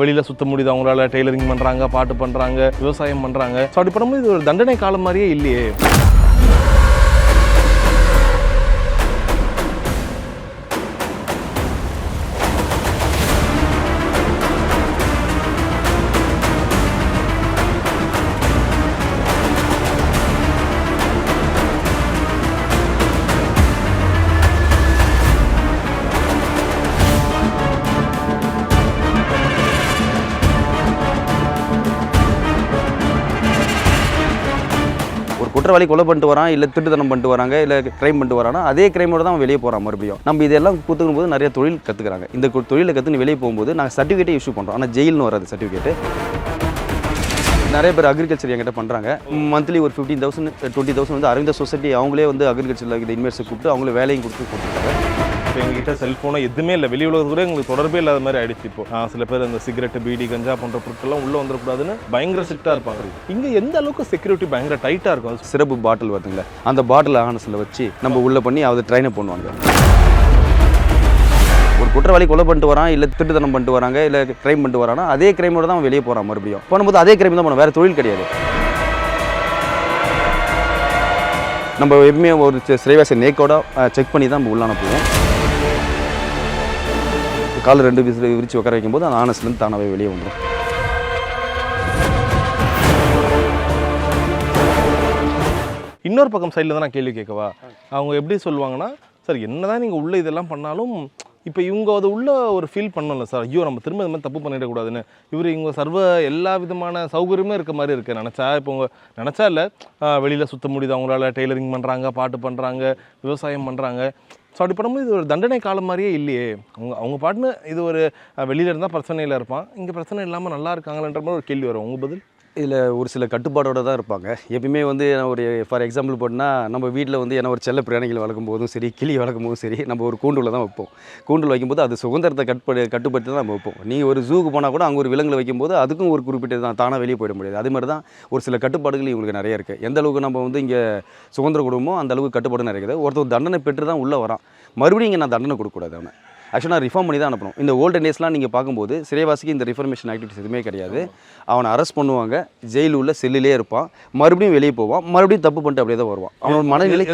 வெளியில் சுத்த முடியுது. அவங்களால டெய்லரிங் பண்ணுறாங்க பாட்டு பண்ணுறாங்க விவசாயம் பண்ணுறாங்க ஸோ அப்படி பண்ணும்போது இது ஒரு தண்டனை காலம் மாதிரியே இல்லையே. குற்றவாளி கொலை பண்ணிட்டு வரான் இல்லை திருட்டுத்தனம் பண்ணிட்டு வராங்க இல்லை கிரைம் பண்ணிட்டு வரானா அதே கிரைமோட தான் அவன் வெளியே போகிறான் மறுபடியும். நம்ம இதெல்லாம் கற்றுக்கும் போது நிறைய தொழில் கற்றுக்குறாங்க இந்த தொழிலை கற்றுன்னு வெளியே போகும்போது நாங்கள் சர்டிஃபிகேட்டே இஷ்யூ பண்ணுறோம் ஆனால் ஜெயில்னு வராது சர்டிஃபிகேட்டு நிறைய பேர் அக்ரிகல்ச்சர் என்கிட்ட பண்ணுறாங்க மந்த்லி ஒரு ஃபிஃப்டீன் தௌசண்ட் டுவெண்ட்டி தௌசண்ட் வந்து அரவிந்த சொசைட்டி அவங்களே வந்து அக்ரிகல்ச்சரில் இந்த இன்வெஸ்ட் கூப்பிட்டு அவங்களே வேலையும் கொடுத்து கொடுத்துருக்காங்க. இப்போ எங்ககிட்ட செல்ஃபோனோ எதுவுமே இல்லை. வெளி உலகத்து கூட எங்களுக்கு தொடர்பே இல்லாத மாதிரி ஆயிடுச்சு இப்போ. சில பேர் இந்த சிகரெட் பீடி கஞ்சா போன்ற பொருட்கள்லாம் உள்ளே வந்துடக்கூடாதுன்னு பயங்கர ஸ்ட்ரிக்டாக இருப்பாங்க. இங்கே எந்த அளவுக்கு செக்யூரிட்டி பயங்கர டைட்டாக இருக்கும்? சிறப்பு பாட்டில் வருதுங்களே அந்த பாட்டில் ஆனஸில் வச்சு நம்ம உள்ளே பண்ணி அதை ட்ரைனை பண்ணுவாங்க. ஒரு குற்றவாளி கொலை பண்ணிட்டு வரான் இல்லை திட்டுத்தனம் பண்ணிட்டு வராங்க இல்லை கிரைம் பண்ணிட்டு வரானா அதே கிரைமோட தான் அவன் வெளியே போகிறான் மறுபடியும். போனும்போது அதே கிரைம் தான் வேறு தொழில் கிடையாது. நம்ம எப்பவுமே ஒரு சிறைவாசி நேக்கோட செக் பண்ணி தான் நம்ம உள்ளான போவோம் கால் ரெண்டு பீஸில் விரிச்சு உட்கார வைக்கும்போது அந்த ஆனஸ்ட்லேருந்து தானாகவே வெளியே வந்துடும் இன்னொரு பக்கம் சைடில் தான் நான் கேள்வி கேட்கவா? அவங்க எப்படி சொல்லுவாங்கன்னா சார் என்னதான் நீங்கள் உள்ளே இதெல்லாம் பண்ணாலும் இப்போ இவங்க அது உள்ள ஒரு ஃபீல் பண்ணல சார். ஐயோ நம்ம திரும்ப இது மாதிரி தப்பு பண்ணிடக்கூடாதுன்னு. இவர் இவங்க சர்வ எல்லா விதமான சௌகரியமும் இருக்க மாதிரி இருக்குது நினச்சா இப்போ உங்க நினச்சா இல்லை வெளியில் சுத்த முடியுது அவங்களால டெய்லரிங் பண்ணுறாங்க பாட்டு பண்ணுறாங்க விவசாயம் பண்ணுறாங்க ஸோ அப்படி பண்ணும்போது இது ஒரு தண்டனை காலம் மாதிரியே இல்லையே. அவங்க அவங்க பாட்டுன்னு இது ஒரு வெளியில் இருந்தால் பிரச்சனையில் இருப்பான். இங்கே பிரச்சனை இல்லாமல் நல்லா இருக்காங்களன்ற மாதிரி ஒரு கேள்வி வரும். உங்கள் பதில்? இதில் ஒரு சில கட்டுப்பாடோடு தான் இருப்பாங்க. எப்பயுமே வந்து நான் ஒரு ஃபார் எக்ஸாம்பிள் போட்டோன்னா நம்ம வீட்டில் வந்து ஏன்னா ஒரு செல்ல பிராணிகள் வளர்க்கும் போதும் சரி கிளி வளர்க்கும் போதும் சரி நம்ம ஒரு கூண்டுல தான் வைப்போம். கூண்டில் வைக்கும்போது அது சுதந்திரத்தை கட்டுப்படு கட்டுப்படுத்தி தான் நம்ம வைப்போம். நீ ஒரு ஜூக்கு போனால் கூட அங்கே ஒரு விலங்குல வைக்கும்போது அதுக்கும் ஒரு குறிப்பிட்ட தான் தானாக வெளியே போயிட முடியாது. அது மாதிரி தான் ஒரு சில கட்டுப்பாடுகள் இவங்களுக்கு நிறைய இருக்குது எந்த அளவுக்கு நம்ம வந்து இங்கே சுதந்திர குடும்பமோ அந்த அளவுக்கு கட்டுப்பாடு நிறைய இருக்குது. ஒருத்தர் தண்டனை பெற்று தான் உள்ளே வரான். மறுபடியும் இங்கே நான் தண்டனை கொடுக்கக்கூடாது அவனை. ஆக்சுவலாக ரிஃபார்ம் பண்ணி தான் அனுப்பணும். இந்த ஓல்டன் டேஸ்லாம் நீங்கள் பார்க்கும்போது சிறைவாசிக்கு இந்த ரிஃபர்மேஷன் ஆக்டிவிட்டிஸ் எதுவுமே கிடையாது. அவனை அரெஸ்ட் பண்ணுவாங்க. ஜெயில் உள்ள செல்லிலே இருப்பான். மறுபடியும் வெளியே போவான். மறுபடியும் தப்பு பண்ணிட்டு அப்படியே தான் வருவான். அவனோட மனநிலை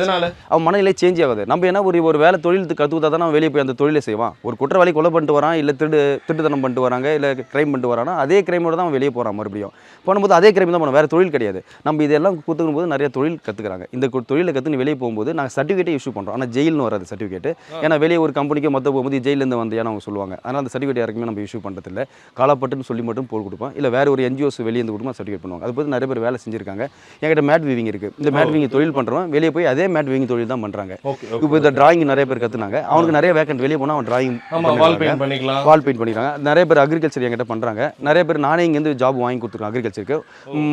அவன் மனநிலை சேஞ்ச் ஆகாது. நம்ம என்ன ஒரு ஒரு வேலை தொழில் கற்றுக்கிட்டா தானே அவன் வெளியே போய் அந்த தொழிலை செய்வான். ஒரு குற்றவாளி கொலை பண்ணிட்டு வரான் இல்லை திருடு திருட்டுத்தனம் பண்ணிட்டு வராங்க இல்லை கிரைம் பண்ணிட்டு வரானா அதே கிரைமோட தான் அவன் வெளியே போகிறான் மறுபடியும். பண்ணும்போது அதே கிரைம் தான் பண்ணும் வேறு தொழில் கிடையாது. நம்ம இதெல்லாம் கற்றுக்கும் போது நிறைய தொழில் கற்றுக்குறாங்க இந்த தொழிலை கற்றுன்னு வெளியே போகும்போது நாங்கள் சர்டிஃபிகேட்டே இஷ்யூ பண்ணுறோம் ஆனால் ஜெயில்னு வராது சர்டிஃபிகேட் ஏன்னா வெளியே ஒரு கம்பெனிக்கோ மற்ற போகும்போது ஜெயிலேருந்து வந்தியான்னு அவங்க சொல்லுவாங்க. அதனால் அந்த சர்டிஃபிகேட் யாருக்குமே நம்ம இஷ்யூ பண்ணுறதில்ல காலப்பட்டுன்னு சொல்லி மட்டும் போல் கொடுப்போம். இல்லை வேறு ஒரு என்ஜிஓஸ் வெளியே இருந்து கொடுமா சர்டிஃபிகேட் பண்ணுவாங்க. அது போது நிறைய பேர் வேலை செஞ்சிருக்காங்க. என்கிட்ட மேட் வீவிங் இருக்குது இந்த மேட் வீவிங் தொழில் பண்ணுறோம் வெளியே போய் அதே மேட் வீவிங் தொழில் தான் பண்ணுறாங்க இப்போ இந்த டிராயிங் நிறைய பேர் கற்றுனாங்க அவனுக்கு நிறைய வேக்கண்ட் வெளியே போனால் அவன் டிராயிங் ஆமாம் வால் பெயிண்ட் பண்ணிக்கலாம். வால் பெயிண்ட் பண்ணிக்கிறாங்க நிறைய பேர் அக்ரிகல்ச்சர் என்கிட்ட பண்ணுறாங்க நிறைய பேர் நானே இங்கேருந்து ஜாப் வாங்கி கொடுத்துருக்கேன் அக்ரிகல்ச்சருக்கு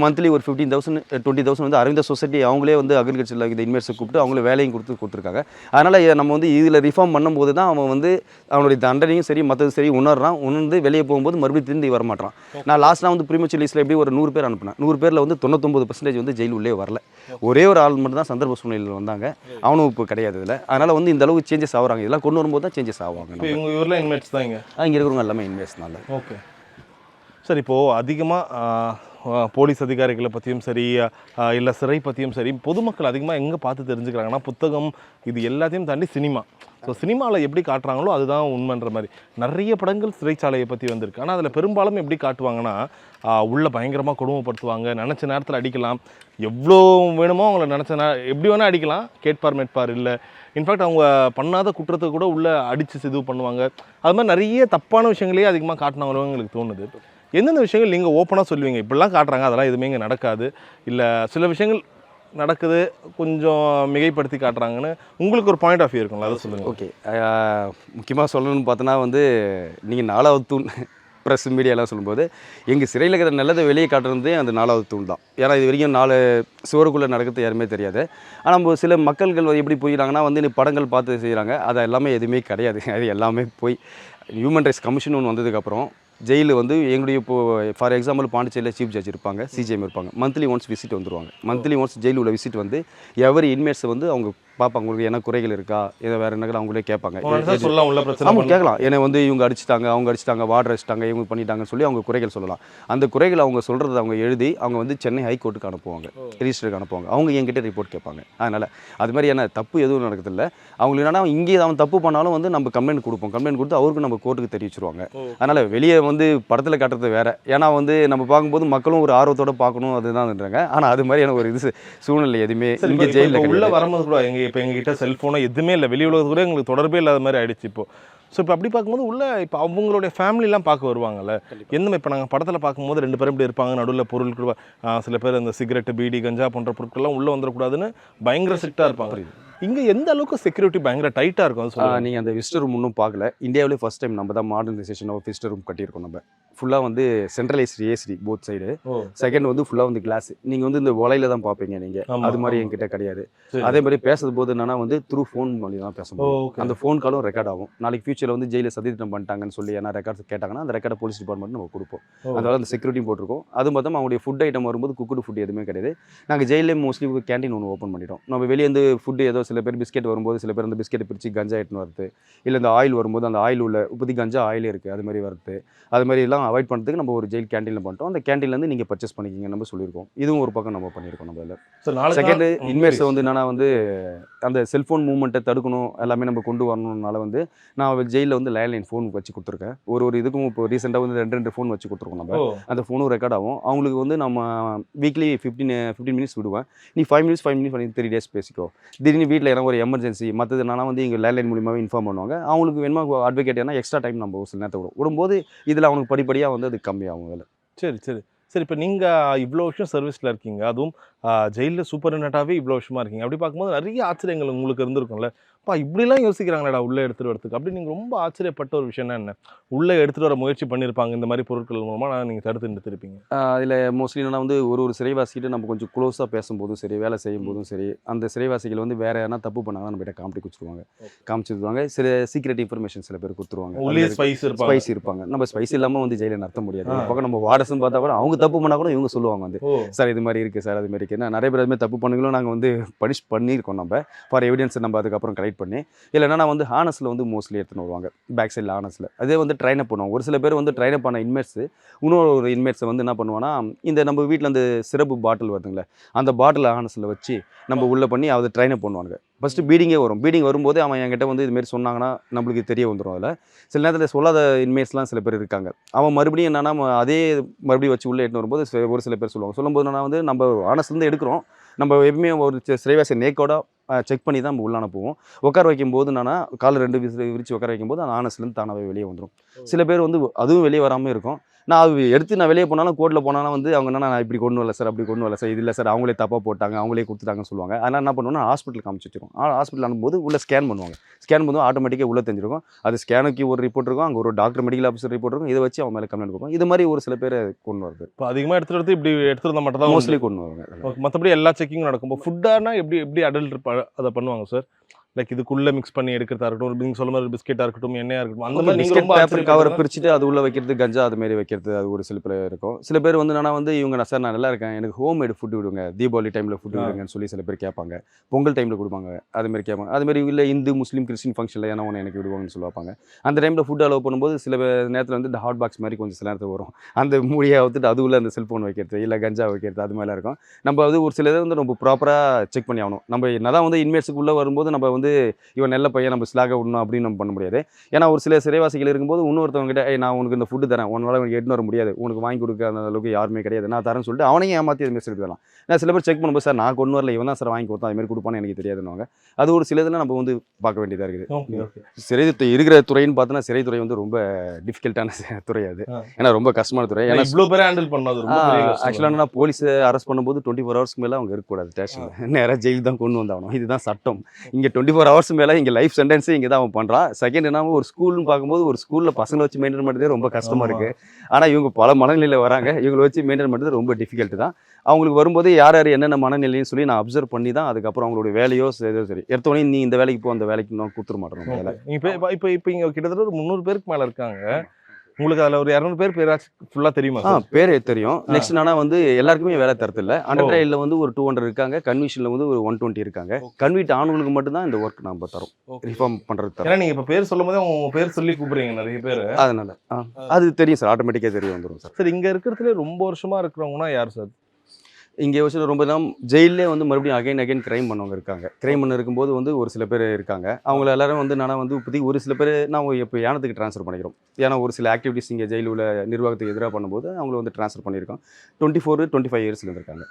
மந்த்லி ஒரு ஃபிஃப்டீன் தௌசண்ட் டுவெண்ட்டி தௌசண்ட் வந்து அரவிந்த சொசைட்டி அவங்களே வந்து அக்ரிகல்ச்சரில் இந்த இன்வெஸ்ட் கூப்பிட்டு அவங்களே வேலையும் கொடுத்து கொடுத்துருக்காங்க. அதனால் நம்ம வந்து இதில் ரிஃபார்ம் பண்ணும்போது தான் அவன் வந்து அவனுடைய தண்டனையும் சரி மற்றதும் சரி உணர்றான். உணர்ந்து வெளியே போகும்போது மறுபடியும் திரும்பி வரமாட்டான் நான் லாஸ்ட்டாக வந்து ப்ரீமச்சர் லிஸ்ட்டில் எப்படி ஒரு நூறு பேர் அனுப்பினேன். நூறு பேரில் வந்து தொண்ணூத்தொம்பது பர்சன்டேஜ் வந்து ஜெயில் உள்ளே வரல. ஒரே ஒரு ஆள் மட்டும் தான் சந்தர்ப்ப சூழ்நிலையில் வந்தாங்க. அவனும் இப்போ கிடையாது இதில். அதனால் வந்து இந்த அளவுக்கு சேஞ்சஸ் ஆகுறாங்க. இதெல்லாம் கொண்டு வரும்போது தான் சேஞ்சஸ் ஆவாங்க இவங்க இவரில் இன்மேட்ஸ் தான் இங்கே? இங்கே இருக்கிறவங்க எல்லாமே இன்வெஸ்ட்னால ஓகே சார் இப்போது அதிகமாக போலீஸ் அதிகாரிகளை பற்றியும் சரி இல்லை சிறை பற்றியும் சரி பொதுமக்கள் அதிகமாக எங்கே பார்த்து தெரிஞ்சுக்கிறாங்கன்னா புத்தகம் இது எல்லாத்தையும் தாண்டி சினிமா. ஸோ சினிமாவில் எப்படி காட்டுறாங்களோ அதுதான் உண்மைன்ற மாதிரி. நிறைய படங்கள் சிறைச்சாலையை பற்றி வந்திருக்கு. ஆனால் அதில் பெரும்பாலும் எப்படி காட்டுவாங்கன்னா உள்ளே பயங்கரமாக கொடுமைப்படுத்துவாங்க நினச்ச நேரத்தில் அடிக்கலாம். எவ்வளோ வேணுமோ அவங்கள நினச்ச நே எப்படி வேணால் அடிக்கலாம். கேட்பார் மேட்பார் இல்லை. இன்ஃபேக்ட் அவங்க பண்ணாத குற்றத்தை கூட உள்ளே அடித்து இது பண்ணுவாங்க. அது மாதிரி நிறைய தப்பான விஷயங்களே அதிகமாக காட்டினாங்களோ எங்களுக்கு தோணுது. எந்தெந்த விஷயங்கள் நீங்கள் ஓப்பனாக சொல்லுவீங்க? இப்படிலாம் காட்டுறாங்க. அதெல்லாம் எதுவுமே இங்கே நடக்காது. இல்லை சில விஷயங்கள் நடக்குது கொஞ்சம் மிகைப்படுத்தி காட்டுறாங்கன்னு உங்களுக்கு ஒரு பாயிண்ட் ஆஃப் வியூ இருக்கும்ல அதை சொல்லுங்கள் ஓகே முக்கியமாக சொல்லணும்னு பார்த்தோன்னா வந்து நீங்கள் நாலாவது தூண் ப்ரெஸ் மீடியாலாம் சொல்லும்போது எங்கள் சிறையில் இருக்கிற நல்லதை வெளியே காட்டுறதே அந்த நாலாவது தூண் தான். ஏன்னா இது வரைக்கும் நாலு சுவருக்குள்ளே நடக்கிறது யாருமே தெரியாது. ஆனால் நம்ம சில மக்கள்கள் வந்து எப்படி போயிடறாங்கன்னா வந்து இந்த படங்கள் பார்த்து செய்கிறாங்க அது எல்லாமே எதுவுமே கிடையாது. அது எல்லாமே போய் ஹியூமன் ரைட்ஸ் கமிஷன் ஒன்று வந்ததுக்கப்புறம் ஜெயிலில் வந்து எங்களுடைய இப்போ ஃபார் எக்ஸாம்பிள் பாண்டிச்சேரியில் சீஃப் ஜட்ஜ் இருப்பாங்க சிஜிஎம் இருப்பாங்க. மந்த்லி ஒன்ஸ் விசிட் வந்துருவாங்க. மந்த்லி ஒன்ஸ் ஜெயில் உள்ள விசிட் வந்து எவரி இன்மேட்ஸை வந்து அவங்க பார்ப்பாங்க உங்களுக்கு என்ன குறைகள் இருக்கா? இதை வேறு என்ன அவங்களே கேட்பாங்க. சொல்லலாம் உள்ள பிரச்சனை பண்ணலாம். கேட்கலாம். என்னை வந்து இவங்க அடிச்சிட்டாங்க அவங்க அடிச்சிட்டாங்க வார்டர் அடிச்சிட்டாங்க இவங்க பண்ணிட்டாங்கன்னு சொல்லி அவங்க குறைகள் சொல்லலாம். அந்த குறைகள் அவங்க சொல்கிறத அவங்க எழுதி அவங்க வந்து சென்னை ஹைகோர்ட்டுக்கு அனுப்புவாங்க. ரிஜிஸ்டருக்கு அனுப்புவாங்க. அவங்க என்கிட்ட ரிப்போர்ட் கேட்பாங்க. அதனால் அது மாதிரி என்ன தப்பு எதுவும் நடக்குதில்ல அவங்களுக்கு என்னன்னா இங்கே அவன் தப்பு பண்ணாலும் வந்து நம்ம கம்ப்ளைண்ட் கொடுப்போம். கம்ப்ளைண்ட் கொடுத்து அவருக்கு நம்ம கோர்ட்டுக்கு தெரிவிச்சிருவாங்க. அதனால் வெளியே வந்து படத்தில் காட்டுறது வேற. ஏன்னா வந்து நம்ம பார்க்கும்போது மக்களும் ஒரு ஆர்வத்தோட பார்க்கணும் அதுதான்ன்றாங்க ஆனால் அது மாதிரியான ஒரு இது சூழ்நிலை எதுவுமே இங்கே ஜெயிலில் உள்ள வரும்போது கூட எங்கள் இப்போ எங்ககிட்ட செல்ஃபோனோ எதுவுமே இல்லை. வெளி உலகத்துக்கு கூட எங்களுக்கு தொடர்பே இல்லாத மாதிரி ஆயிடுச்சு இப்போது ஸோ இப்போ அப்படி பார்க்கும்போது உள்ள இப்போ அவங்களுடைய ஃபேமிலிலாம் பார்க்க வருவாங்கல்ல? எந்த இப்போ நாங்கள் படத்தில் பார்க்கும்போது ரெண்டு பேரும் இப்படி இருப்பாங்க நடுவில் பொருள் சில பேர் இந்த சிகரெட் பீடி கஞ்சா போன்ற பொருட்கள்லாம் உள்ளே வந்துடக்கூடாதுன்னு பயங்கர ஸ்ட்ரிக்டாக இருப்பாங்க. இங்கே எந்த அளவுக்கு செக்யூரிட்டி பயங்கர டைட்டாக இருக்கும் நீங்கள் அந்த விசிட்டர் ரூம் இன்னும் பார்க்கல. இந்தியாவிலே ஃபர்ஸ்ட் டைம் நம்ம தான் மாடர்னைசேஷன் ஆஃப் விசிட்டர் ரூம் கட்டியிருக்கோம் நம்ம. ஃபுல்லாக வந்து centralised AC both side second வந்து ஃபுல்லாக வந்து கிளாஸ் நீங்கள் வந்து இந்த உலையில தான் பார்ப்பீங்க நீங்கள் அது மாதிரி. என்கிட்ட கிடையாது. அதே மாதிரி பேசுறது போது என்னன்னா வந்து த்ரூ ஃபோன் மூலி தான் பேச முடியும். அந்த ஃபோன் காலும் ரெக்கார்ட் ஆகும். நாளைக்கு ஃபியூச்சரில் வந்து ஜெயிலில் சதித்திட்டம் பண்ணிட்டாங்கன்னு சொல்லி என்ன ரெக்கார்ட்ஸ் கேட்டாங்கன்னா அந்த ரெக்கார்டை போலீஸ் டிபார்ட்மெண்ட் நம்ம கொடுப்போம். அதனால அந்த செக்யூரிட்டியும் போட்டிருக்கோம். அது மொத்தம் அவங்களுடைய ஃபுட் ஐட்டம் வரும்போது குக்குடு ஃபுட் எதுவுமே கிடையாது. நாங்கள் ஜெயிலே மோஸ்ட்லி கேண்டீன் ஒன்று ஓப்பன் பண்ணிட்டோம். நம்ம வெளியே இருந்து ஃபுட்டு ஏதோ சில பேர் பிஸ்கெட் வரும்போது சில பேர் அந்த பிஸ்கெட் பிரித்து கஞ்சா எடுத்துன்னு வருது இல்லை இந்த ஆயில் வரும்போது அந்த ஆயில் உள்ள உப்பத்தி கஞ்சா ஆயில் இருக்குது அது மாதிரி வருது அது மாதிரி எல்லாம் அவாய்ட் பண்ணுறதுக்கு நம்ம ஒரு ஜெயில் கேண்டீனில் பண்ணிட்டோம். அந்த கேண்டீன்லேருந்து நீங்கள் பர்ச்சேஸ் பண்ணிக்கிங்க நம்ம சொல்லியிருக்கோம். இதுவும் ஒரு பக்கம் நம்ம பண்ணியிருக்கோம் நம்ம இதில். செகண்ட் இன்வெஸ்ட் வந்து என்னன்னா வந்து அந்த செல்ஃபோன் மூவ்மெண்ட்டை தடுக்கணும் எல்லாமே நம்ம கொண்டு வரணும்னால வந்து நான் ஜெயிலில் வந்து லேண்ட்லைன் ஃபோன் வச்சு கொடுத்துருக்கேன். ஒரு ஒரு இதுக்கும் இப்போ ரீசெண்டாக வந்து ரெண்டு ரெண்டு ஃபோன் வச்சு கொடுத்துருக்கோம் நம்ம அந்த ஃபோனும் ரெக்கார்ட் ஆகும். அவங்களுக்கு வந்து நம்ம வீக்லி ஃபிஃப்டீன் ஃபிஃப்டீன் மினிட்ஸ் விடுவேன். நீ ஃபைவ் மினிட்ஸ் ஃபைவ் மினிட்ஸ் பண்ணி த்ரீ டேஸ் பேசிக்கோ. திடீர்னு வீட்டில் என்ன ஒரு எமர்ஜென்சி மற்றது என்னன்னா வந்து எங்கள் லேண்ட்லைன் மூலியமாகவே இன்ஃபார்ம் பண்ணுவாங்க. அவங்களுக்கு வேணுமா அட்வொகேட் ஏன்னா எக்ஸ்ட்ரா டைம் நம்ம ஒரு சில நேரத்தை விடும். விடும்போது இதில் அவனுக்கு படிப்படியாக வந்து அது கம்மியாகும் வேலை. சரி சரி. சரி இப்போ நீங்கள் இவ்வளோ வருஷம் சர்வீஸில் இருக்கீங்க. அதுவும் ஜெயிலில் சூப்பர்டென்ட்டாகவே இவ்வளோ வருஷமா இருக்கீங்க. அப்படி பார்க்கும்போது நிறைய ஆச்சரியங்கள் உங்களுக்கு இருந்திருக்கும்ல. அப்பா இப்படிலாம் யோசிக்கிறாங்களாடா உள்ளே எடுத்துகிட்டு வரதுக்கு. அப்படி நீங்கள் ரொம்ப ஆச்சரியப்பட்ட ஒரு விஷயம்னா என்ன உள்ளே எடுத்துகிட்டு வர முயற்சி பண்ணியிருப்பாங்க இந்த மாதிரி பொருட்கள் மூலமாக நீங்கள் தடுத்து நிறுத்திருப்பீங்க. அதில் மோஸ்ட்லி என்னன்னா வந்து ஒரு ஒரு சிறைவாசிக்கிட்ட நம்ம கொஞ்சம் க்ளோஸாக பேசும்போதும் சரி வேலை செய்யும் போதும் சரி அந்த சிறைவாசிகள் வந்து வேற யாரா தப்பு பண்ணாங்கன்னா நம்ம கிட்ட காமிட்டி கொடுத்துருவாங்க. காமிச்சிருவாங்க. சில சீக்ரெட் இன்ஃபர்மேஷன் சில பேர் கொடுத்துருவாங்க. உள்ளே ஸ்பைஸ் இருப்பாங்க. ஸ்பைஸ் இருப்பாங்க. நம்ம ஸ்பைஸ் இல்லாமல் வந்து ஜெயிலில் நடத்த முடியாது. பக்கம் நம்ம வாடசன் பார்த்தா கூட அவங்க தப்பு பண்ணால் கூட இவங்க சொல்லுவாங்க வந்து சார் இது மாதிரி இருக்குது சார் அது மாதிரி இருக்குது நிறைய பேர் அதுமாதிரி தப்பு பண்ணுங்களும் நாங்கள் வந்து பனிஷ் பண்ணியிருக்கோம் நம்ம. ஃபார் எவிடன்ஸ் நம்ம அதுக்கப்புறம் கலெக்ட் பண்ணி இல்லைன்னா நான் வந்து ஹானஸில் வந்து மோஸ்ட்லி எடுத்துன்னு வருவாங்க. பேக் சைடில் ஹானஸில் அதே வந்து ட்ரைன் அப் ஒரு சில பேர் வந்து ட்ரைன் அப் பண்ண இன்மேட்ஸு இன்னொரு ஒரு இன்மேட்ஸை வந்து என்ன பண்ணுவோன்னா இந்த நம்ம வீட்டில் அந்த சிறப்பு பாட்டில் வருதுங்களே அந்த பாட்டில் ஹானஸில் வச்சு நம்ம உள்ளே பண்ணி அதை ட்ரைன் அப் பண்ணுவாங்க ஃபஸ்ட்டு பீடிங்கே வரும். பீடிங் வரும்போது அவன் என்கிட்ட வந்து இதுமாரி சொன்னாங்கன்னா நம்மளுக்கு தெரிய வந்துடும் அதில். சில நேரத்தில் சொல்லாத இன்மேட்ஸ்லாம் சில பேர் இருக்காங்க. அவன் மறுபடியும் என்னன்னா அதே மறுபடியும் வச்சு உள்ளே எடுத்துன்னு வரும்போது ஒரு சில பேர் சொல்லுவாங்க. சொல்லும்போது என்னன்னா வந்து நம்ம ஆனஸ்ட்லேருந்து எடுக்கிறோம். நம்ம எப்பவுமே ஒரு சிறைவாசி நேக்கோட செக் பண்ணி தான் நம்ம உள்ள அனுப்புவோம். உட்கார வைக்கும்போது என்னன்னா கால் ரெண்டு விரிச்சு உட்கார வைக்கும்போது அந்த ஆனஸ்ட்லேருந்து தானாகவே வெளியே வந்துடும் சில பேர் வந்து அதுவும் வெளியே வராமல் இருக்கும். நான் அது எடுத்து நான் வெளியே போனாலும் கோர்ட்டில் போனாலும் வந்து அவங்க என்ன நான் இப்படி கொண்டு வரல சார் அப்படி கொண்டு வரல சார் இது இல்லை சார் அவங்களே தப்பாக போட்டாங்க அவங்களே கொடுத்துட்டாங்கன்னு சொல்லுவாங்க. அதனால் என்ன பண்ணுவோம்னா ஹாஸ்பிட்டல் காமிச்சு வச்சிருக்கோம் ஹாஸ்பிட்டல் அனுப்பும்போது உள்ள ஸ்கேன் பண்ணுவாங்க. ஸ்கேன் பண்ணும்போது ஆட்டோமேட்டிக்காக உள்ள தெரிஞ்சிருக்கும். அது ஸ்கேனுக்கு ஒரு ரிப்போர்ட் இருக்கும் அங்கே ஒரு டாக்டர் மெடிக்கல் ஆஃபீஸர் ரிப்போர்ட் இருக்கும். இதை வச்சு அவன் மேலே கம்ப்ளைண்ட் கொடுக்கும் இது மாதிரி ஒரு சில பேர் கொண்டு வருது இப்போ அதிகமாக எடுத்துகிட்டு இப்படி எடுத்துகிட்டு வந்தால் மட்டும் தான் மோஸ்ட்லி கொண்டு வருவாங்க. மற்றபடி எல்லா செக்கிங்கும் நடக்கும். இப்போ ஃபுட்டானா எப்படி எப்படி அடல்ட் அதை பண்ணுவாங்க சார் லைக் இதுக்குள்ள மிக்ஸ் பண்ணி எடுக்கிறதா இருக்கட்டும் நீங்கள் சொல்ல மாதிரி பிஸ்கெட்டாக இருக்கட்டும் எண்ணெயாக இருக்கட்டும் அந்த மாதிரி நீங்கள் ரொம்ப பேப்பர் கவரை? பிரிச்சுட்டு அது உள்ள வைக்கிறது கஞ்சா அது மாதிரி வைக்கிறது அது ஒரு சில பேர் இருக்கும். சில பேர் வந்து என்னன்னா வந்து இவங்க நான் சார் நான் நல்லா இருக்கேன். எனக்கு ஹோம் மேடு ஃபுட் விடுங்க. தீபாவளி டைமில் ஃபுட் ஆ. விடுங்கன்னு சொல்லி சில பேர் கேட்பாங்க. பொங்கல் டைமில் கொடுப்பாங்க. அது மாதிரி கேட்பாங்க. அது மாதிரி இல்லை இந்து முஸ்லீம் கிறிஸ்டின் ஃபங்க்ஷனில் ஏன்னா ஒன்று எனக்கு விடுவாங்கன்னு சொல்லுவாங்க அந்த டைமில் ஃபுட் அலோவ் பண்ணும்போது சில நேரத்தில் வந்து இந்த ஹாட் பாக்ஸ் மாதிரி கொஞ்சம் சில நேரத்தில் வரும். அந்த மூடியை அவுத்துட்டு அது உள்ள அந்த செல்ஃபோன் வைக்கிறது இல்லை கஞ்சா வைக்கிறது அது மாதிரிலாம் இருக்கும். நம்ம வந்து ஒரு சில இதை வந்து ரொம்ப ப்ராப்பராக செக் பண்ணி ஆகணும். நம்ம என்னதான் வந்து இன்வெஸ்ட்டுக்கு உள்ளே வரும்போது நம்ம வந்து இவன் நல்ல பையன் நம்ம ஸ்லாக விடணும் அப்படின்னு நம்ம பண்ண முடியாது. ஏன்னா ஒரு சில சிறைவாசிகள் இருக்கும்போது இன்னொருத்தவங்க கிட்ட "ஏய், நான் உனக்கு இந்த ஃபுட்டு தரேன். உன்னால உனக்கு எடுத்துன்னு வர முடியாது. உனக்கு வாங்கி கொடுக்க அந்த அளவுக்கு யாருமே கிடையாது. நான் தரேன்னு சொல்லிட்டு அவனையும் ஏமாற்றி அது மாதிரி தரலாம். நான் சில பேர் செக் பண்ணும்போது சார் நான் கொண்டு வரல. இவன் தான் சார் வாங்கி கொடுத்தான். அது மாதிரி கொடுப்பான்னு எனக்கு தெரியாதுன்னுவாங்க. அது ஒரு சில இதில் நம்ம வந்து பார்க்க வேண்டியதாக இருக்குது. சிறை இருக்கிற துறைன்னு பார்த்தோன்னா சிறைத்துறை வந்து ரொம்ப டிஃபிகல்ட்டான துறை அது. ஏன்னா ரொம்ப கஷ்டமான துறை. ஏன்னா இவ்வளோ பேரை ஹேண்டில் பண்ணது ஆக்சுவலாக என்ன போலீஸ் அரெஸ்ட் பண்ணும்போது டுவெண்ட்டி ஃபோர் ஹவர்ஸ்க்கு மேலே அவங்க இருக்கக்கூடாது. ஸ்டேஷனில் நேராக ஜெயிலுக்கு தான் கொண்டு வந்தாகணும். இதுதான் சட்டம். இங்கே டுவெண்ட்டி ஃபோர் ஹவர்ஸ் மேலே இங்கே லைஃப் சென்டென்ஸே இங்கே தான் அவன் பண்ணுறான் செகண்ட் என்ன ஒரு ஸ்கூல்னு பார்க்கும்போது ஒரு ஸ்கூலில் பசங்களை வச்சு மெயின்டைன் பண்ணுறதே ரொம்ப கஷ்டமாக. இருக்குது ஆனால் இவங்க பல மனநிலையில் வராங்க. இவங்களை வச்சு மெயின்டைன் பண்ணுறது ரொம்ப டிஃபிகல்ட் தான். அவங்களுக்கு வரும்போது யார் யார் என்னென்ன மனநிலைன்னு சொல்லி நான் அப்சர்வ் பண்ணி தான் அதுக்கப்புறம் அவங்களோட வேலையோ ஏதோ சரி எடுத்தோடனே நீ இந்த வேலைக்கு போ அந்த வேலைக்கு நான் கொடுத்துட மாட்டேன் இப்போ இப்போ இப்போ இங்கே கிட்டத்தட்ட ஒரு முந்நூறு பேருக்கு மேலே இருக்காங்க. உங்களுக்கு அதுல ஒரு இரநூறு பேர் பேராச்சும் ஃபுல்லா தெரியுமா ஆ பேர் தெரியும். நெக்ஸ்ட் என்னன்னா வந்து எல்லாருக்குமே வேலை தரது இல்லை அண்டர் ட்ரையலில் வந்து ஒரு டூ ஹண்ட்ரட் இருக்காங்க. கன்விஷனில் வந்து ஒரு ஒன் டுவெண்ட்டி இருக்காங்க. கன்வீட் ஆனவங்களுக்கு மட்டும்தான் இந்த ஒர்க் நம்ம தரோம். ரிஃபார்ம் பண்ணுறது தரோம். ஏன்னா நீங்க இப்ப பேர் சொல்லும் போதே உங்க பேர் சொல்லி கூப்பிடுறீங்க நிறைய பேர். அதனால அது தெரியும் சார் ஆட்டோமேட்டிக்காக தெரிய வந்துடும் சார் சார் இங்க இருக்கிறதுல ரொம்ப வருஷமா இருக்கிறவங்கன்னா யார் சார் இங்கே வச்சு ரொம்ப நாள் ஜெயிலே வந்து மறுபடியும் அகைன் அகைன் கிரைம் பண்ணவங்க இருக்காங்க. கிரைம் பண்ண இருக்கும்போது வந்து ஒரு சில பேர் இருக்காங்க. அவங்கள எல்லாரும் வந்து நான் வந்து இப்போதைக்கு ஒரு சில பேர் நான் இப்போ யானத்துக்கு ட்ரான்ஸ்ஃபர் பண்ணிக்கிறோம். ஏன்னா ஒரு சில ஆக்டிவிட்டிஸ் இங்கே ஜெயில் உள்ள நிர்வாகத்துக்கு எதிராக பண்ணும்போது அவங்கள வந்து ட்ரான்ஸ்ஃபர் பண்ணியிருக்கோம். டுவெண்ட்டி ஃபோர் டுவெண்ட்டி ஃபைவ் இயர்ஸ்ல இருக்காங்க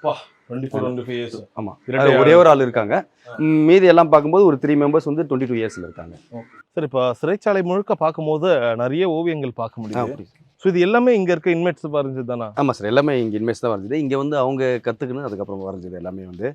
twenty four twenty five years ஆமாம் ஒரே ஒரு ஆள் இருக்காங்க. மீதி எல்லாம் பார்க்கும்போது ஒரு த்ரீ மெம்பர்ஸ் வந்து டுவெண்ட்டி டூ இயர்ஸ்ல இருக்காங்க. சார் இப்போ சிறைச்சாலை முழுக்க பார்க்கும்போது நிறைய ஓவியங்கள் பார்க்க அப்படி. ஸோ இது எல்லாமே இங்க இருக்க இன்மேட்ஸ் வரைஞ்சது தானா? ஆமாம் சார் எல்லாமே இங்கே இன்வெஸ்ட் தான் வரைஞ்சது. இங்கே வந்து அவங்க கற்றுக்கணும் அதுக்கப்புறம் வரைஞ்சது எல்லாமே வந்து.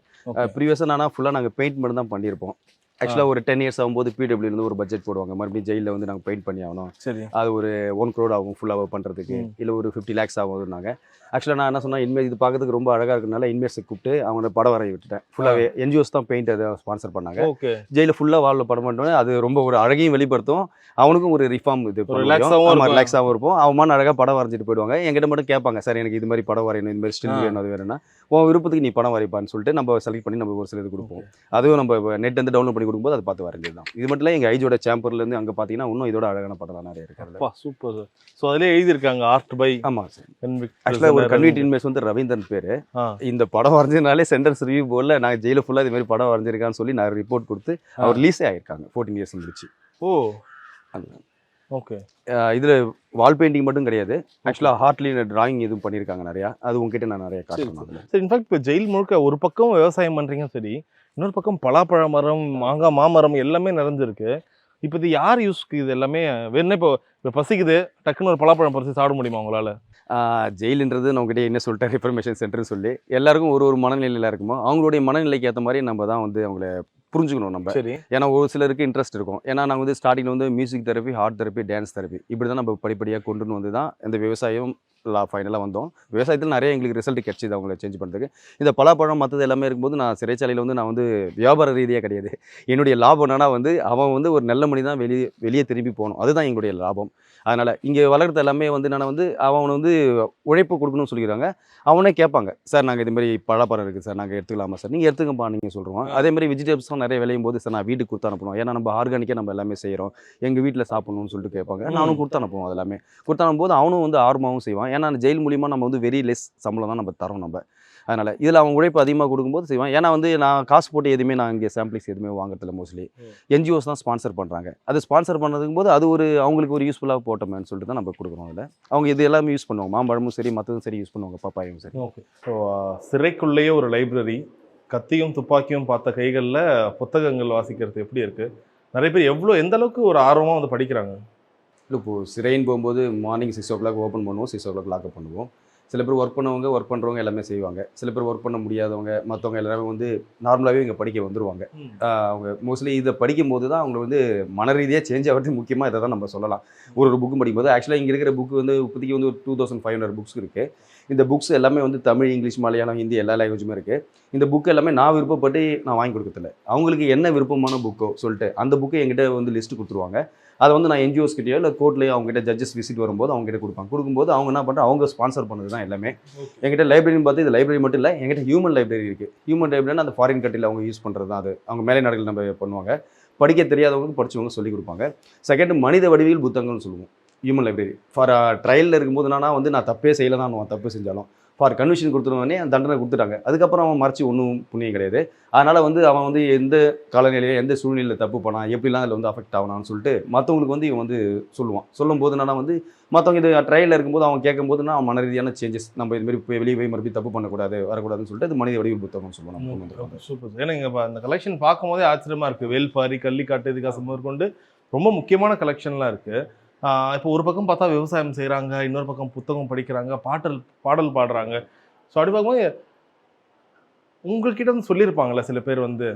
ப்ரீவியஸாக நானா ஃபுல்லாக நாங்கள் பெயிண்ட் மட்டும் தான் பண்ணியிருப்போம். ஆக்சுவலாக ஒரு டென் இயர்ஸ் ஆகும்போது இருந்து ஒரு பட்ஜெட் போடுவாங்க. மறுபடியும் ஜெயிலில் வந்து நாங்கள் பெயிண்ட் பண்ணி ஆகணும். சரி. அது ஒரு ஒன் க்ரோட் ஆகும் ஃபுல்லாக பண்ணுறதுக்கு. இல்லை ஒரு ஃபிஃப்டி லேக்ஸ் ஆகுதுனாங்க ஆக்சுவலாக நான் என்ன சொன்னேன்? இனிமேல் இது பார்க்கறதுக்கு ரொம்ப அழகாக இருக்கனால இன்வெஸ்ட்டை கூப்பிட்டு அவங்கள படம் வரைய விட்டுட்டேன். ஃபுல்லாகவே என்ஜிஓஸ் தான் பெயிண்ட் அதை ஸ்பான்சர் பண்ணாங்க. ஓகே. ஜெயிலில் ஃபுல்லாக வாலில் படம் பண்ணிட்டோன்னே அது ரொம்ப ஒரு அழகையும் வெளிப்படுத்தும். அவனுக்கும் ஒரு ரிஃபார்ம் இது. ரிலாக்ஸாகவும் இருப்போம் அவன் அழகாக படம் வரைஞ்சிட்டு போயிடுவாங்க. என்கிட்ட மட்டும் கேட்பாங்க சார் எனக்கு இது மாதிரி படம் வரையணும் இது மாதிரி ஸ்டில். வேணும் அது வேணும்னா. உன் விருப்பத்துக்கு நீ படம் வரைப்பான்னு சொல்லிட்டு நம்ம செலக்ட் பண்ணி நம்ம ஒரு சில இது கொடுப்போம் அதுவும் நம்ம நெட் வந்து டவுன்லோட் பண்ணி கொடுக்கும்போது அதை பார்த்து வரைஞ்சது தான். இது மட்டும் இல்லை எங்கள் ஐஜோட சேம்பர்லேருந்து அங்கே பார்த்தீங்கன்னா இன்னும் இதோட அழகான படம் தான் நிறைய இருக்காது சூப்பர் சார் ஸோ அதிலே எழுதியிருக்காங்க ஆர்ட் பை ஆமாம் சார் ஆக்சுவலாக ஒரு கன்வீட் இன்வெஸ்ட் வந்து ரவீந்திரன் பேர். இந்த படம் வரைஞ்சதுனாலே சென்டென்ஸ் ரிவ்யூ போர்டில் நான் ஜெயிலில் ஃபுல்லாக இது மாதிரி படம் வரைஞ்சிருக்கான்னு சொல்லி நான் ரிப்போர்ட் கொடுத்து அவர் ரிலீஸே ஆயிருக்காங்க. ஃபோர்டீன் இயர்ஸ் முடிச்சு. ஓ. அது ஓகே. இதில் வால் பெயிண்டிங் மட்டும் கிடையாது. ஆக்சுவலாக ஹார்ட்லி டிராயிங் எதுவும் பண்ணியிருக்காங்க நிறையா. அது உங்ககிட்ட நான் நிறைய அதில் சரி இன்ஃபேக்ட் இப்போ ஜெயில் முழுக்க ஒரு பக்கம் விவசாயம் பண்றீங்க சரி இன்னொரு பக்கம் பலாப்பழ மரம் மாங்காய் மாமரம் எல்லாமே நிறைஞ்சிருக்கு. இப்போ இது யார் யூஸ்க்கு இது எல்லாமே? வேணா இப்போ இப்போ பசிக்குது டக்குன்னு ஒரு பலாப்பழம் பறிச்சு சாப்பிட முடியுமா உங்களால? ஜெயிலுன்றது நம்மகிட்ட என்ன சொல்லிட்டேன் இன்ஃபர்மேஷன் சென்டர்னு சொல்லி எல்லாருக்கும் ஒரு ஒரு மனநிலையில் இருக்குமோ அவங்களுடைய மனநிலைக்கு ஏற்ற மாதிரி நம்ம தான் வந்து அவங்கள புரிஞ்சுக்கணும் நம்ம. சரி. ஏன்னா ஒரு சிலருக்கு இன்ட்ரெஸ்ட் இருக்கும். ஏன்னா நாங்கள் வந்து ஸ்டார்டிங்கில் வந்து music therapy heart therapy dance therapy இப்படி தான் நம்ம படிப்படியாக கொண்டு வந்து தான் இந்த விவசாயம் லா ஃபைனலாக வந்தோம். விவசாயத்தில் நிறைய எங்களுக்கு ரிசல்ட் கிடைச்சிது அவங்கள சேஞ்ச் பண்ணுறதுக்கு இந்த பலாப்பழம் மற்றது எல்லாமே இருக்கும்போது நான் சிறைச்சாலையில் வந்து நான் வந்து வியாபார ரீதியாக கிடையாது. என்னுடைய லாபம் என்னன்னா வந்து அவன் வந்து ஒரு நல்ல மணி தான் வெளியே வெளியே திரும்பி போகணும். அதுதான் எங்களுடைய லாபம். அதனால் இங்கே வளர்கிறது எல்லாமே வந்து என்னென்னா வந்து அவனை வந்து உழைப்பு கொடுக்கணும்னு சொல்லிக்கிறாங்க. அவனே கேட்பாங்க சார் நாங்கள் இது மாதிரி பழப்பழம் இருக்குது சார் நாங்கள் எடுத்துக்கலாமா சார்? நீங்கள் எடுத்துக்கப்பா நீங்கள் சொல்கிறோம் அதே மாதிரி வெஜிடபிள்ஸ்லாம் நிறைய விளையும் போது சார் நான் வீட்டுக்கு கொடுத்து அனுப்பணும். ஏன்னா நம்ம ஆர்கானிக்காக நம்ம எல்லாமே செய்கிறோம் எங்கள் வீட்டில் சாப்பிடணும்னு சொல்லிட்டு கேட்பாங்க. நானும் கொடுத்து அனுப்புவோம் அது எல்லாமே கொடுத்து அனுப்பும்போது அவனும் வந்து ஆர்வமாகவும் செய்வான். ஏன்னா ஜெயில் மூலியமாக நம்ம வந்து வெரி லெஸ் சம்பளம் தான் நம்ம தரோம் நம்ம. அதனால் இதில் அவன் உழைப்பு அதிகமாக கொடுக்கும்போது செய்வான் ஏன்னா வந்து நான் காசு போட்டு எதுவுமே நான் இங்கே சாம்பிள்ஸ் எதுவுமே வாங்குறதில்ல மோஸ்ட்லி என்ஜிஓஸ் தான் ஸ்பான்சர் பண்ணுறாங்க அது ஸ்பான்சர் பண்ணதுக்கும் போது அது ஒரு அவங்களுக்கு ஒரு யூஸ்ஃபுல்லாக போட்டோமேன்னு சொல்லிட்டு தான் நம்ம கொடுக்குறோம் அதில் அவங்க இது எல்லாமே யூஸ் பண்ணுவாங்க. மாம்பழமும் சரி மற்றதும் சரி யூஸ் பண்ணுவாங்க. பப்பாயும் சரி. ஓகே. ஸோ சிறைக்குள்ளேயே ஒரு லைப்ரரி கத்தியும் துப்பாக்கியும் பார்த்த கைகளில் புத்தகங்கள் வாசிக்கிறது எப்படி இருக்கு? நிறைய பேர் எவ்வளோ எந்த அளவுக்கு ஒரு ஆர்வமாக வந்து படிக்கிறாங்க? இல்லை இப்போது சிறைன்னு போகும்போது morning six o'clock open பண்ணுவோம் சிக்ஸ் ஓ கிளாக் லாக்அப் பண்ணுவோம். சில பேர் ஒர்க் பண்ணவங்க ஒர்க் பண்ணுறவங்க எல்லாமே செய்வாங்க. சில பேர் ஒர்க் பண்ண முடியாதவங்க மற்றவங்க எல்லாருமே வந்து நார்மலாகவே இங்கே படிக்க வந்துருவாங்க. ஆஹ் அவங்க மோஸ்ட்லி இதை படிக்கும் போது தான் அவங்க வந்து மன ரீதியாக சேஞ்ச் ஆகிறது முக்கியமாக இதை தான் நம்ம சொல்லலாம். ஒரு ஒரு புக்கு படிக்கும்போது ஆக்சுவலாக இங்கே இருக்கிற புக்கு வந்து இப்போதைக்கு வந்து ஒரு two thousand five hundred books இருக்குது இந்த புக்ஸ் எல்லாமே வந்து தமிழ் இங்கிலீஷ் மலையாளம் ஹிந்தி எல்லா லாங்குவேஜுமே இருக்குது இந்த புக்கு எல்லாமே நான் விருப்பப்பட்டு நான் வாங்கி கொடுக்கறதில்ல. அவங்களுக்கு என்ன விருப்பமான புக்கோ சொல்லிட்டு அந்த புக்கை என்கிட்ட வந்து லிஸ்ட் கொடுத்துருவாங்க. அதை வந்து நான் என்ஜிஓஸ் கிட்டயோ இல்லை கோர்ட்லேயோ அவங்ககிட்ட ஜட்ஜஸ் விசிட் வரும்போது அவங்க கிட்ட கொடுப்பாங்க. கொடுக்கும்போது அவங்க என்ன பண்ணுறாங்க அவங்க ஸ்பான்சர் பண்ணது தான் எல்லாமே. என்கிட்ட லைப்ரரின்னு பார்த்து இது லைப்ரரி மட்டும் இல்லை என்கிட்ட ஹியூமன் லைப்ரரி இருக்குது ஹியூமன் லைப்ரரினா அந்த ஃபாரின் கண்ட்ரியில் அவங்க யூஸ் பண்ணுறது தான் அது. அவங்க மேலை நாடுகள் நம்ம பண்ணுவாங்க. படிக்க தெரியாதவங்களுக்கு படிச்சவங்க சொல்லி கொடுப்பாங்க. செகண்ட் மனித வடிவியல் புத்தகங்கள்னு சொல்லுவோம். ஹியூமன் லைப்ரரி ஃபார் ட்ரையலில் இருக்கும்போது என்னன்னா வந்து நான் தப்பே செய்யலை தான் அவன் தப்பு செஞ்சாலும் ஃபார் கன்விஷன் கொடுத்துருவனே அந்த தண்டனை கொடுத்துட்டாங்க. அதுக்கப்புறம் அவன் மறைச்சி ஒன்றும் புண்ணியம் கிடையாது. அதனால் வந்து அவன் வந்து எந்த காலநிலையில் எந்த சூழ்நிலையில் தப்பு பண்ணான் எப்படிலாம் அதில் வந்து அஃபெக்ட் ஆகணும்னு சொல்லிட்டு மற்றவங்களுக்கு வந்து இவன் வந்து சொல்லுவான். சொல்லும் போது என்னன்னா வந்து மற்றவங்க இது ட்ரையலில் இருக்கும்போது அவன் கேட்கும்போது நான் மன ரீதியான சேஞ்சஸ் நம்ம இது மாதிரி போய் வெளியே போய் மறுபடியும் தப்பு பண்ணக்கூடாது வரக்கூடாதுன்னு சொல்லிட்டு அது மனித வடிவில் கொண்டு வந்திருக்கோம். சூப்பர் ஏன்னா இங்கே அந்த கலெக்ஷன் பார்க்கும்போதே ஆச்சரியமா இருக்கு. வேல்பாரி கள்ளிக்காட்டு இதுக்காசம் முதற்கொண்டு ரொம்ப முக்கியமான கலெக்ஷன்லாம் இருக்கு. ஆஹ் இப்போ ஒரு பக்கம் பார்த்தா விவசாயம் செய்கிறாங்க இன்னொரு பக்கம் புத்தகம் படிக்கிறாங்க பாடல் பாடல் பாடுறாங்க. ஸோ அப்படி பார்க்கும்போது உங்கள்கிட்ட வந்து சொல்லியிருப்பாங்களே சில பேர் வந்து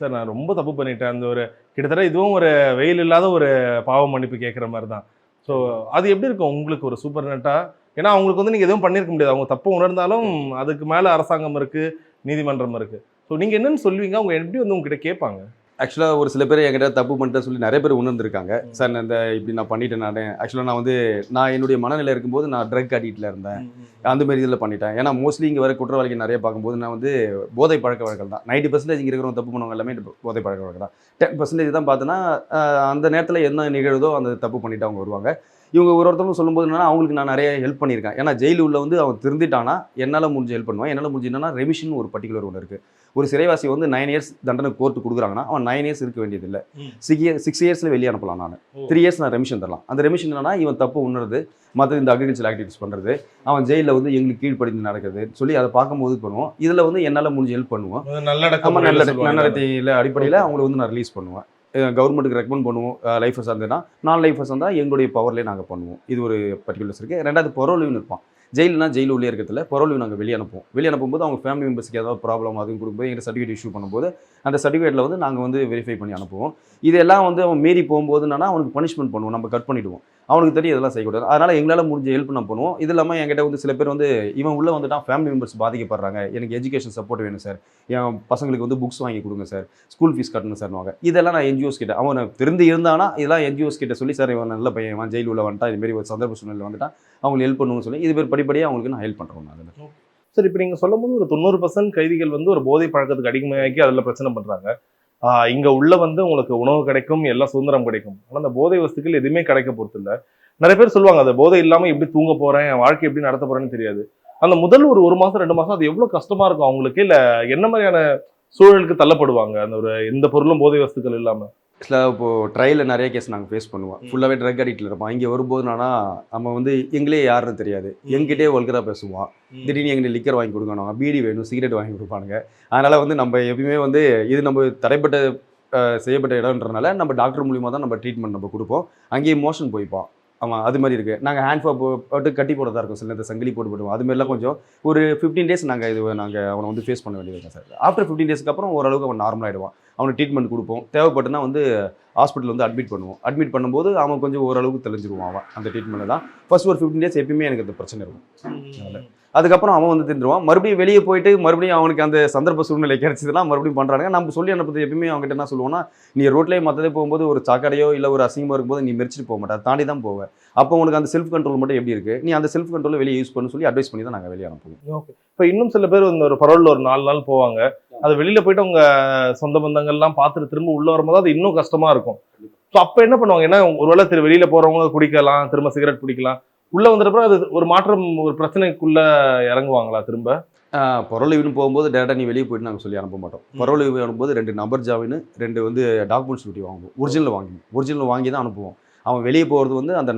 சார் நான் ரொம்ப தப்பு பண்ணிட்டேன். அந்த ஒரு கிட்டத்தட்ட இதுவும் ஒரு வெயில் இல்லாத ஒரு பாவ மன்னிப்பு கேட்குற மாதிரி தான். ஸோ அது எப்படி இருக்கும்? உங்களுக்கு ஒரு சூப்பர் நெட்டாக ஏன்னா அவங்களுக்கு வந்து நீங்கள் எதுவும் பண்ணியிருக்க முடியாது. அவங்க தப்பு உணர்ந்தாலும் அதுக்கு மேலே அரசாங்கம் இருக்குது நீதிமன்றம் இருக்குது ஸோ நீங்கள் என்னென்னு சொல்லுவீங்க? அவங்க எப்படி வந்து உங்ககிட்ட கேட்பாங்க? ஆக்சுவலாக ஒரு சில பேர் என்கிட்ட தப்பு பண்ணிட்டேன்னு சொல்லி நிறைய பேர் உணர்ந்திருக்காங்க. சார் நான் இந்த இப்படி நான் பண்ணிட்டேன் நான். ஆக்சுவலாக நான் வந்து நான் என்னுடைய மனநிலை இருக்கும்போது நான் ட்ரக் அடிக்டில் இருந்தேன். அந்த மாதிரி இதில் பண்ணிட்டேன். ஏன்னா மோஸ்ட்லி இங்கே வர குற்றவாளிகள் நிறைய பார்க்கும்போது நான் வந்து போதை பழக்க வழக்கம் தான். நைன்டி பர்சன்டேஜ் இங்கே இருக்கிறவங்க தப்பு பண்ணுவாங்க எல்லாமே போதை பழக்க வழக்கம் தான். டென் பர்சன்டேஜ் தான் பார்த்தோன்னா அந்த நேரத்தில் என்ன நிகழுதோ அந்த தப்பு பண்ணிட்டு அவங்க வருவாங்க. இவங்க ஒரு ஒருத்தவங்க சொல்லும்போது என்னன்னா அவங்களுக்கு நான் நிறைய ஹெல்ப் பண்ணியிருக்கேன். ஏன்னா ஜெயில் உள்ள வந்து அவன் திருந்திட்டானா என்னால் முடிஞ்ச ஹெல்ப் பண்ணுவான். என்னால் முடிஞ்சு என்னன்னா ரெமிஷன் ஒரு பர்டிகுலர் ஒன்று இருக்குது ஒரு சிறைவாசி வந்து நைன் இயர்ஸ் தண்டனை கோர்ட்டு கொடுக்குறாங்கன்னா அவன் நைன் இயர்ஸ் இருக்க வேண்டியதில்லை. ம். சிக்ஸ் இயர் சிக்ஸ் இயர்ஸில் வெளியே அனுப்பலாம் நான். த்ரீ இயர்ஸ் நான் ரெமிஷன் தரலாம். அந்த ரெமிஷன் என்னன்னா இவன் தப்பு உணர்றது மற்ற இந்த அக்ரிகல்ச்சர் ஆக்டிவிட்டிஸ் பண்ணுறது அவன் ஜெயிலில் வந்து எங்களுக்கு கீழ்ப்படிந்து நடக்குது சொல்லி அதை பார்க்கும்போது பண்ணுவோம் இதில் வந்து என்னால் முடிஞ்ச ஹெல்ப் பண்ணுவோம் நல்ல. நன்னடத்தையில் அடிப்படையில் அவங்கள வந்து நான் ரிலீஸ் பண்ணுவேன். கவர்மெண்ட்டுக்கு ரெக்கமெண்ட் பண்ணுவோம். லைஃபர்ஸ் இருந்ததுன்னா நான் லைஃபர்ஸ் இருந்தால் எங்களுடைய பவர்லேயே நாங்கள் பண்ணுவோம். இது ஒரு பர்டிகுலர்ஸ் இருக்குது ரெண்டாவது பரோலிவ்னு இருப்பான். ஜெயில்னா ஜெயில் உள்ளே இருக்கிறதுல பரோலிவ் நாங்கள் வெளியே அனுப்புவோம். வெளியே அனுப்பும்போது அவங்க ஃபேமிலி மெம்பர்ஸ்க்கு ஏதாவது ப்ராப்ளம் அதுவும் கொடுக்கும்போது எங்கள் சர்டிஃபிகேட் இஷ்யூ பண்ணும்போது அந்த சர்டிஃபிகேட்டில் வந்து நாங்கள் வந்து வெரிஃபை பண்ணி அனுப்புவோம். இதெல்லாம் வந்து அவன் மீறி போகும்போது என்னன்னா அவனுக்கு பனிஷ்மெண்ட் பண்ணுவோம். நம்ம கட் பண்ணிவிடுவோம் அவனுக்கு தெரியும் இதெல்லாம் செய்யக்கூடாது அதனால் எங்களால் முடிஞ்ச ஹெல்ப் நான் பண்ணுவோம். இது இல்லாமல் என்கிட்ட வந்து சில பேர் வந்து இவன் உள்ளே வந்துட்டான் ஃபேமிலி மெம்பர்ஸ் பாதிக்கப்படுறாங்க. எனக்கு எஜுகேஷன் சப்போர்ட் வேணும் சார் என் பசங்களுக்கு வந்து புக்ஸ் வாங்கி கொடுங்க சார் ஸ்கூல் ஃபீஸ் கட்டணும் சார்வாங்க இதெல்லாம் நான் என்ஜிஓஸ் கிட்ட அவன் திருந்து இருந்தானா இதெல்லாம் என்ஜிஓஸ் கிட்ட சொல்லி சார் இவன் நல்ல பையன் இவன் ஜெயில் உள்ள வந்துட்டான். இதுமாரி ஒரு சந்தர்ப்ப சூழ்நிலை வந்துட்டான். அவங்களுக்கு ஹெல்ப் பண்ணுவோம்னு சொல்லி இது பேர் படிப்படியாக அவங்களுக்கு நான் ஹெல்ப் பண்ணுறோம் நான் அதில். இப்போ நீங்கள் சொல்லும்போது ஒரு தொண்ணூறு பர்சன்ட் கைதிகள் வந்து ஒரு போதை பழக்கத்துக்கு அடிமையாக்கி அதில் பிரச்சனை பண்ணுறாங்க இங்கே உள்ள வந்து உங்களுக்கு உணவு கிடைக்கும் எல்லா சுதந்திரம் கிடைக்கும். ஆனால் அந்த போதை வஸ்துக்கள் எதுவுமே கிடைக்க போறது இல்லை நிறைய பேர் சொல்லுவாங்க அந்த போதை இல்லாமல் எப்படி தூங்க போகிறேன் என் வாழ்க்கை எப்படி நடத்த போகிறேன்னு தெரியாது. அந்த முதல் ஒரு ஒரு மாதம் ரெண்டு மாதம் அது எவ்வளோ கஷ்டமாக இருக்கும் அவங்களுக்கு? இல்லை என்ன மாதிரியான சூழலுக்கு தள்ளப்படுவாங்க? அந்த ஒரு எந்த பொருளும் போதை வஸ்துக்கள் இல்லாமல் ஆக்சுவலாக இப்போது ட்ரையலில் நிறைய கேஸ் நாங்கள் ஃபேஸ் பண்ணுவோம். ஃபுல்லாகவே ட்ரக் அடிக்டில் இருப்பான் இங்கே வரும்போது நானா நம்ம வந்து எங்களே யாருன்னு தெரியாது. எங்கிட்டே வல்கராக பேசுவான் திடீர்னு எங்களுக்கு லிக்கர் வாங்கி கொடுக்கணும். பீடி வேணும் சிகரெட் வாங்கி கொடுப்பானுங்க. அதனால் வந்து நம்ம எப்பயுமே வந்து இது நம்ம தடைப்பட்ட செய்யப்பட்ட இடம்ன்றனால நம்ம டாக்டர் மூலியமாக தான் நம்ம ட்ரீட்மெண்ட் நம்ம கொடுப்போம். அங்கேயே மோஷன் போய்ப்பான். ஆமாம் அது மாதிரி இருக்குது நாங்கள் ஹேண்ட் போ போட்டு கட்டி போட தான் இருக்கும். சில நேரத்தில் சங்கிலி போட்டு போடுவோம். அது மாதிரிலாம் கொஞ்சம் ஒரு ஃபிஃப்டீன் டேஸ் நாங்கள் இது நாங்கள் அவனை வந்து ஃபேஸ் பண்ண வேண்டியது சார். ஆஃப்டர் ஃபிஃப்டீன் டேஸ்க்கு அப்புறம் ஓரளவுக்கு அவன் நார்மல் ஆகிடுவான் அவனுக்கு ட்ரீட்மெண்ட் கொடுப்போம். தேவைப்பட்டுனா வந்து ஹாஸ்பிட்டல் வந்து அட்மிட் பண்ணுவோம். அட்மிட் பண்ணும்போது அவன் கொஞ்சம் ஓரளவுக்கு தெளிஞ்சிருவான் அவன் அந்த ட்ரீட்மெண்ட்டில் தான். ஃபர்ஸ்ட் ஒரு ஃபிஃப்டின் டேஸ் எப்பயுமே எனக்கு அந்த பிரச்சனை இருக்கும். அதுக்கப்புறம் அவன் வந்து தெரிஞ்சிருவான் மறுபடியும் வெளியே போயிட்டு மறுபடியும் அவனுக்கு அந்த சந்தர்ப்ப சூழ்நிலை கிடைச்சதுன்னா மறுபடியும் பண்ணுறாங்க நம்ம சொல்லி அனுப்புறது எப்பயுமே அவங்ககிட்ட என்ன சொல்லுவோம்னா நீ ரோட்லேயே மற்றதே போகும்போது ஒரு சாக்கடையோ இல்லை ஒரு அசிங்கமாக இருக்கும்போது நீ மெரிச்சிட்டு போக மாட்டே. தாண்டி தான் போவேன் அப்போ உனக்கு அந்த செல்ஃப் கண்ட்ரோல் மட்டும் எப்படி இருக்குது நீ அந்த செல்ஃப் கண்ட்ரோலை வெளியே யூஸ் பண்ணு சொல்லி அட்வைஸ் பண்ணி தான் நாங்கள் வெளியே அனுப்புவோம். இப்ப இன்னும் சில பேர் இந்த ஒரு பரவல்ல ஒரு நாலு நாள் போவாங்க. அது வெளியில போயிட்டு அவங்க சொந்த பந்தங்கள்லாம் பார்த்துட்டு திரும்ப உள்ள வரும்போது அது இன்னும் கஷ்டமா இருக்கும். ஸோ அப்ப என்ன பண்ணுவாங்க? ஏன்னா ஒருவேளை திரு வெளியில போறவங்க குடிக்கலாம் திரும்ப சிகரெட் பிடிக்கலாம். உள்ள வந்தப்பறம் அது ஒரு மாற்றம் ஒரு பிரச்சனைக்குள்ள இறங்குவாங்களா திரும்ப? பொருளீவுன்னு போகும்போது டேரெக்டாக நீ வெளியே போயிட்டு நாங்கள் சொல்லி அனுப்ப மாட்டோம். பொருளீவு அனுப்பும்போது ரெண்டு நம்பர் ஜாமீன் ரெண்டு வந்து டாக்குமெண்ட்ஸ் டியூட்டி வாங்குவோம். ஒரிஜினல் வாங்குவோம் ஒரிஜினல் வாங்கி தான் அனுப்புவோம். அவன் வெளியே போகிறது வந்து அந்த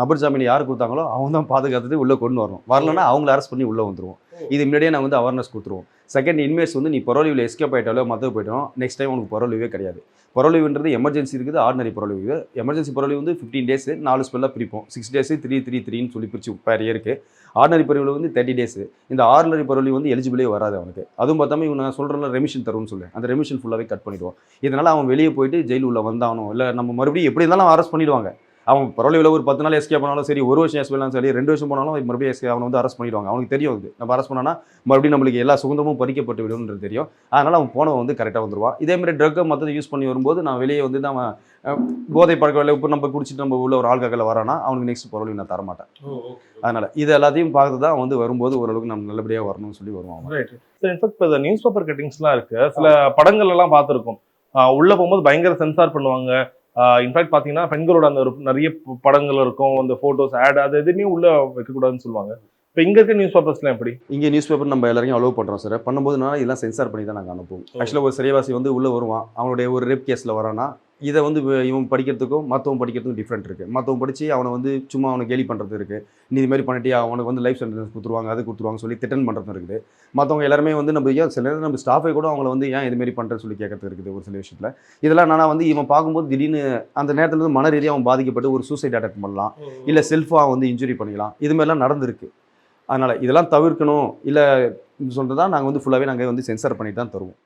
நபர் ஜாமீன் யார் கொடுத்தாங்களோ அவங்க தான் பாதுகாத்துட்டு உள்ளே கொண்டு வரணும். வரலன்னா அவங்கள அரெஸ்ட் பண்ணி உள்ளே வந்துருவோம். இது முன்னாடியே நான் வந்து அவேர்னஸ் கொடுத்துருவோம். செகண்ட் இன்மேஸ் வந்து நீ பரோலிவில் எஸ்கேப் ஆகிட்டாலோ மற்ற போயிட்டோம். நெக்ஸ்ட் டைம் உனக்கு பரோலிவே கிடையாது. பரோலிவுன்றது எமர்ஜென்சி இருக்குது ordinary parole leave emergency parole leave வந்து ஃபிஃப்டீன் டேஸ் நாலு ஸ்பெல்லாக பிரிப்போம். சிக்ஸ் டேஸ் த்ரீ த்ரீ த்ரீன்னு சொல்லி பிரிச்சு பேர் இயருக்கு. ஆர்டினரி பரோலிவ் வந்து தேர்ட்டி டேஸ் இந்த ஆர்டினரி பரோலிவ் வந்து எலிஜிபிளே வராது அவனுக்கு. அதுவும் பார்த்தாம இவன் நான் சொல்கிறல ரெமிஷன் தரும்னு சொல்லு அந்த ரெமிஷன் ஃபுல்லாகவே கட் பண்ணிடுவோம் இதனால் அவன் வெளியே போயிட்டு ஜெயில் உள்ள வந்தானோ இல்லை நம்ம மறுபடியும் எப்படி இருந்தாலும் அரெஸ்ட் பண்ணிடுவாங்க. அவன் பரவாயில்ல ஒரு பத்து நாள் எஸ்கே பண்ணாலும் சரி ஒரு வருஷம் எஸ்கே சரி ரெண்டு வருஷம் போனாலும் மறுபடியும் எஸ்கே அவனை வந்து அரெஸ்ட் பண்ணிடுவாங்க. அவனுக்கு தெரியும் அது நம்ம அரெஸ்ட் பண்ணனா மறுபடியும் நம்மளுக்கு எல்லா சுதந்திரமும் பறிக்கப்பட்டு விடும்ன்றது தெரியும். அதனால் அவன் போனவன் வந்து கரெக்டாக வந்துருவான். இதே மாதிரி ட்ரக்கை மற்றது யூஸ் பண்ணி வரும்போது நான் வெளியே வந்து அஹ், போதை பழக்க வேலை இப்போ நம்ம குடிச்சிட்டு நம்ம உள்ள ஒரு ஆள்காக்கில் வரானா அவனுக்கு நெக்ஸ்ட் பரவாயில்ல நான் தரமாட்டேன். அதனால் இது எல்லாத்தையும் பார்த்து தான் வந்து வரும்போது ஓரளவுக்கு நம்ம நல்லபடியாக வரணும்னு சொல்லி வருவான். ரைட் சார் இன்ஃபேக்ட் இப்போ நியூஸ் பேப்பர் கட்டிங்ஸ்லாம் இருக்கு. சில படங்கள் எல்லாம் பார்த்துருக்கோம் உள்ள போகும்போது பயங்கர சென்சார் பண்ணுவாங்க. இன்ஃபேக்ட் பார்த்தீங்கன்னா பெண்களோட அந்த நிறைய படங்கள் இருக்கும் அந்த ஃபோட்டோஸ் ஆட் அது எதுவுமே உள்ள வைக்கக்கூடாதுன்னு சொல்லுவாங்க. இப்போ இங்க இருக்க நியூஸ் பேப்பர்ஸ்லாம் எப்படி? இங்கே நியூஸ் பேப்பர் நம்ம எல்லாரையும் அலோவ் பண்ணுறோம் சார் பண்ணும்போது நான் இதெல்லாம் சென்சார் பண்ணி தான் நாங்கள் அனுப்புவோம். ஆக்சுவலாக ஒரு சிறைவாசி வந்து உள்ளே வருவான். அவனுடைய ஒரு ரேப் கேஸில் வரானா இதை வந்து இவ- இவன் படிக்கிறதுக்கும் மற்றவன் படிக்கிறதுக்கும் டிஃப்ரெண்ட் இருக்குது மற்றவன் படித்து அவனை வந்து சும்மா அவனை கேலி பண்ணுறது இருக்குது நீ இது மாதிரி பண்ணிட்டியா? அவனுக்கு வந்து லைஃப் சென்டென்ஸ் கொடுத்துருவாங்க அது கொடுத்துருவாங்க சொல்லி திட்டன் பண்ணுறது இருக்குது. மற்றவங்க எல்லாருமே வந்து நம்ம ஏன் சில நேரம் நம்ம ஸ்டாஃபை கூட அவங்கள வந்து ஏன் இது மாதிரி பண்ணுறேன்னு சொல்லி கேட்கறது இருக்குது ஒரு சில விஷயத்தில். இதெல்லாம் நான் வந்து இவன் பார்க்கும்போது திடீர்னு அந்த நேரத்தில் வந்து மன ரீதியாக அவன் பாதிக்கப்பட்டு ஒரு சூசைட் அட்டெக்ட் பண்ணலாம். இல்லை செல்ஃபாக வந்து இன்ஜுரி பண்ணிக்கலாம். இது மாதிரிலாம் நடந்திருக்கு. அதனால் இதெல்லாம் தவிர்க்கணும். இல்லை சொல்கிறதா நாங்கள் வந்து ஃபுல்லாகவே நாங்கள் வந்து சென்சார் பண்ணி தான் தருவோம்.